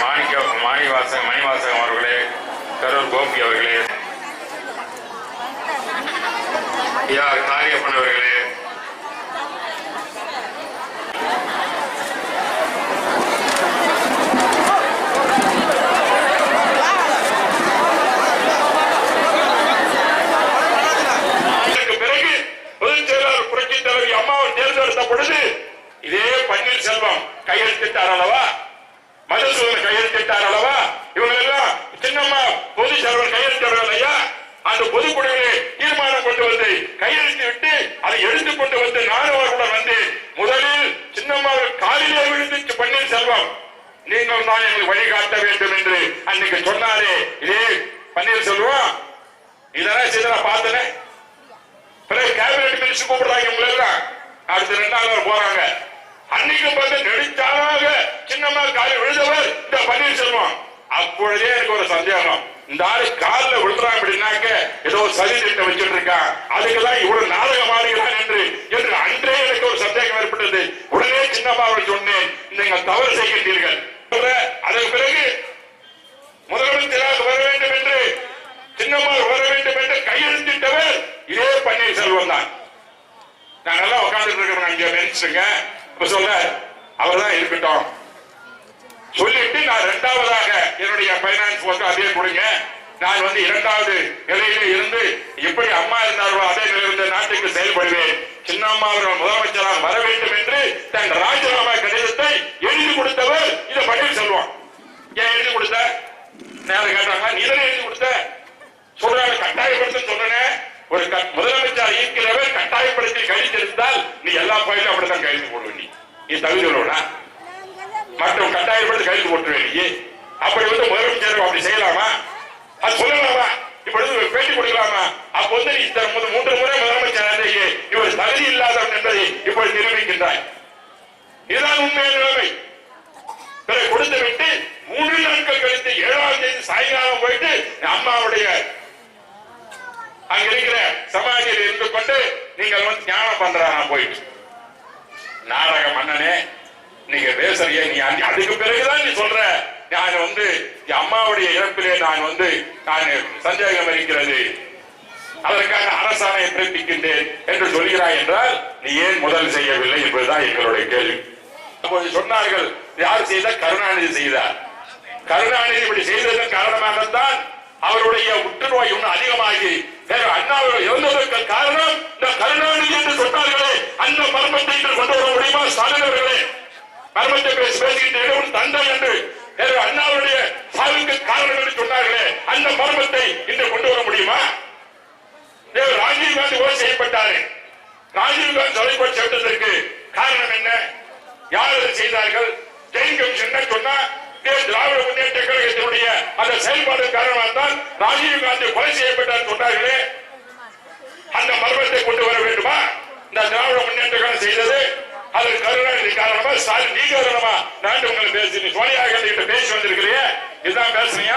மாணிக்க மாணிவாசன் மணிவாசன் அவர்களே கரூர் கோபி அவர்களே ஐயா காரியப்பன் அவர்களே. பொழுது இதே பன்னீர்செல்வம் கையெழுத்திட்டார் அல்லவா? மதுசூதன் கையெழுத்திட்டார் அல்லவா இவங்க எல்லாம் சின்னம்மா பொது செலவன் கையெழுத்திடுறாங்க ஐயா. அந்த பொதுக்குழுவிலே தீர்மானம் கொண்டு வந்து கையெழுத்து விட்டு அதை எடுத்துக் கொண்டு வந்து நானும் அவர்களுடன் வந்து முதலில் சின்னம்மாவில் காலிலே விழுந்து பன்னீர்செல்வம் நீங்கள் தான் எங்களுக்கு வழிகாட்ட வேண்டும் என்று அன்னைக்கு சொன்னாரே. இதே பன்னீர்செல்வம். இதெல்லாம் செய்த நான் பிறகு கேபினட் மினிஸ்டர் கூப்பிடுறாங்க இவங்க எல்லாம் அடுத்த ரெண்டாவது நாள் போறாங்க. அன்னைக்கும் பார்த்து நெடுச்சாலாக சின்னம்மா காலில் விழுந்தவர் இந்த பன்னீர்செல்வம் அப்பொழுதே எனக்கு ஒரு சந்தேகம். இந்த ஆளு காலில் விழுறான் அப்படின்னாக்க ஏதோ ஒரு சதி திட்டம் வச்சுட்டு இருக்கான் அதுக்கெல்லாம் இவ்வளவு நாடகம் ஆடுகிறான் என்று என்று அன்றே எனக்கு ஒரு சந்தேகம் ஏற்பட்டது. உடனே சின்னம்மா அவர்கள் சொன்னேன் நீங்கள் தவறு செய்கின்றீர்கள். அதன் பிறகு முதலமைச்சராக வர வேண்டும் என்று சின்னம்மாள் வர வேண்டும் என்று கையெழுத்திட்டவர் இதே பன்னீர்செல்வம் தான் நாங்கெல்லாம் உட்கார்ந்துட்டு இருக்கிறோம் இங்க நினைச்சுங்க சொல்ல அவர் தான் இருக்கட்டும் சொல்லிட்டு நான் இரண்டாவதாக என்னுடைய பைனான்ஸ் வந்து அதே கொடுங்க. நான் வந்து இரண்டாவது நிலையில இருந்து எப்படி அம்மா இருந்தார்களோ அதே நிலையிலிருந்து நாட்டுக்கு செயல்படுவேன். சின்னம்மா அவர்கள் முதலமைச்சராக வர வேண்டும் என்று தன் ராஜினாமா கடிதத்தை எழுதி கொடுத்தவர் இதை பன்னீர்செல்வம் ஏன் எழுதி கொடுத்த நேரம் கேட்டாங்க நீ தானே எழுதி கொடுத்த சொல்றாங்க கட்டாயப்படுத்த சொல்றேன் ஒரு க- முதலமைச்சர் இருக்கிறவர் கட்டாயப்படுத்தி கழித்திருந்தால் நீ எல்லா பயிலும் அப்படித்தான் கழித்து போடுவ நீ. நீ தகுதி மற்றும் கட்டாயப்படுத்தி கழித்து போட்டுருவேன் நீ. அப்படி வந்து முதலமைச்சர் அப்படி செய்யலாமா? அது சொல்லலாமா? இப்பொழுது பேட்டி கொடுக்கலாமா? அப்ப வந்து நீ முத- மூன்று முறை முதலமைச்சர் இவர் தகுதி இல்லாதவன் என்பதை இப்பொழுது நிரூபிக்கின்றாய் இதுதான் உண்மையான நிலைமை. பிறகு கொடுத்து விட்டு மூன்று நாட்கள் கழித்து ஏழாம் தேதி சாயங்காலம் போயிட்டு அம்மாவுடைய நான் இருக்கிற சமாஜியில் இருந்து கொண்டு நீங்கள் வந்து ஞானம் பண்றாங்க போயிட்டு. நாடக மன்னனே நீங்க பேசுறிய நீ அதுக்கு பிறகுதான் நீ சொல்ற நான் வந்து அம்மாவுடைய இறப்பிலே நான் வந்து நான் சந்தேகம் இருக்கிறது. அதற்காக அரசாணையை பிறப்பிக்கின்றேன் என்று சொல்கிறாய் என்றால் நீ ஏன் முதல் செய்யவில்லை என்பதுதான் எங்களுடைய கேள்வி. அப்போது சொன்னார்கள் யார் செய்த? கருணாநிதி செய்தார். கருணாநிதி இப்படி செய்ததன் காரணமாகத்தான் அவருடைய உற்றுநோய் இன்னும் அதிகமாகி வேற அண்ணா அவர்கள் இறந்ததற்கு காரணம் இந்த கருணாநிதி என்று சொன்னார்களே அந்த மர்மத்தை இன்று கொண்டு வர முடியுமா ஸ்டாலின் அவர்களே? மர்மத்தை பேசி பேசுகின்ற இடம் தந்தை என்று வேற அண்ணாவுடைய சாவுக்கு காரணம் என்று சொன்னார்களே அந்த மர்மத்தை இன்று கொண்டு வர முடியுமா? தேவர் ராஜீவ் காந்தி கொலை செய்யப்பட்டாரு ராஜீவ் காந்தி கொலை செய்ததற்கு காரணம் என்ன? யார் அதை செய்தார்கள்? ஜெயின் கமிஷன் என்ன சொன்னா திராவிட முன்னேற்ற கழகத்தினுடைய அந்த செயல்பாடு காரணமாக தான் ராஜீவ் காந்தி கொலை செய்யப்பட்டார் சொன்னார்களே. அந்த மர்மத்தை கொண்டு வர வேண்டுமா? இந்த திராவிட முன்னேற்ற கழகம் செய்தது அதற்கு கருணாநிதி காரணமா? ஸ்டாலின் நீ காரணமா? நான் உங்களை பேசி சோனியா காந்தி கிட்ட பேசி வந்திருக்கிறீங்க இதுதான் பேசுறீங்க?